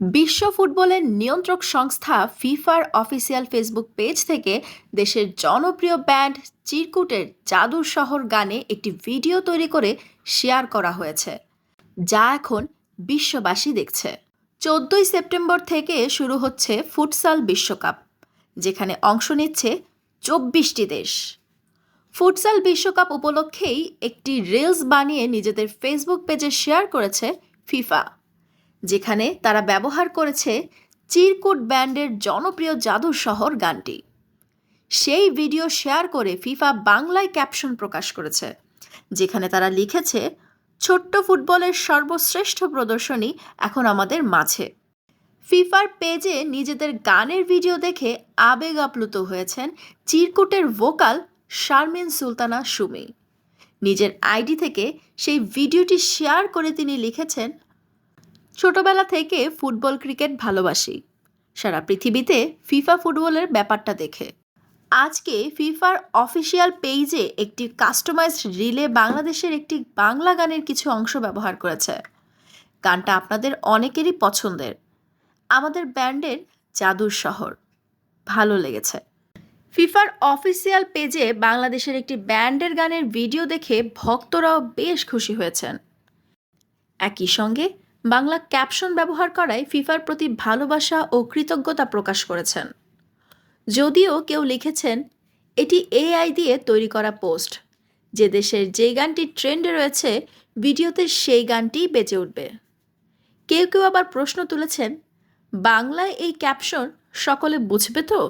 বিশ্ব ফুটবলের নিয়ন্ত্রক সংস্থা ফিফার অফিসিয়াল ফেসবুক পেজ থেকে দেশের জনপ্রিয় ব্যান্ড চিরকুটের জাদুর শহর গানে একটি ভিডিও তৈরি করে শেয়ার করা হয়েছে, যা এখন বিশ্ববাসী দেখছে। চোদ্দই সেপ্টেম্বর থেকে শুরু হচ্ছে ফুটসাল বিশ্বকাপ, যেখানে অংশ নিচ্ছে চব্বিশটি দেশ। ফুটসাল বিশ্বকাপ উপলক্ষেই একটি রিলস বানিয়ে নিজেদের ফেসবুক পেজে শেয়ার করেছে ফিফা। যেখানে তারা ব্যবহার করেছে চিরকুট ব্যান্ডের জনপ্রিয় জাদুর শহর গানটি। সেই ভিডিও শেয়ার করে ফিফা বাংলায় ক্যাপশন প্রকাশ করেছে, যেখানে তারা লিখেছে, ছোট্ট ফুটবলের সর্বশ্রেষ্ঠ প্রদর্শনী এখন আমাদের মাঝে। ফিফার পেজে নিজেদের গানের ভিডিও দেখে আবেগ আপ্লুত হয়েছেন চিরকুটের ভোকাল শারমিন সুলতানা সুমি। নিজের আইডি থেকে সেই ভিডিওটি শেয়ার করে তিনি লিখেছেন ছোটবেলা থেকে ফুটবল ক্রিকেট ভালোবাসি। সারা পৃথিবীতে ফিফা ফুটবলের ব্যাপারটা দেখে। আজকে ফিফার অফিসিয়াল পেজে একটি কাস্টমাইজড রিলে বাংলাদেশের একটি বাংলা গানের কিছু অংশ ব্যবহার করেছে। গানটা আপনাদের অনেকেরই পছন্দের। আমাদের ব্যান্ডের জাদুর শহর। ভালো লেগেছে। ফিফার অফিসিয়াল পেজে বাংলাদেশের একটি ব্যান্ডের গানের ভিডিও দেখে ভক্তরাও বেশ খুশি হয়েছেন। একই সঙ্গে বাংলা ক্যাপশন ব্যবহার করায় ফিফার প্রতি ভালোবাসা ও কৃতজ্ঞতা প্রকাশ করেছেন। যদিও কেউ লিখেছেন, এটি এআই দিয়ে তৈরি করা পোস্ট, যে দেশের যে গানটি ট্রেন্ডে রয়েছে, ভিডিওতে সেই গানটিই বেঁচে উঠবে। কেউ কেউ আবার প্রশ্ন তুলেছেন, বাংলায় এই ক্যাপশন সকলে বুঝবে তো?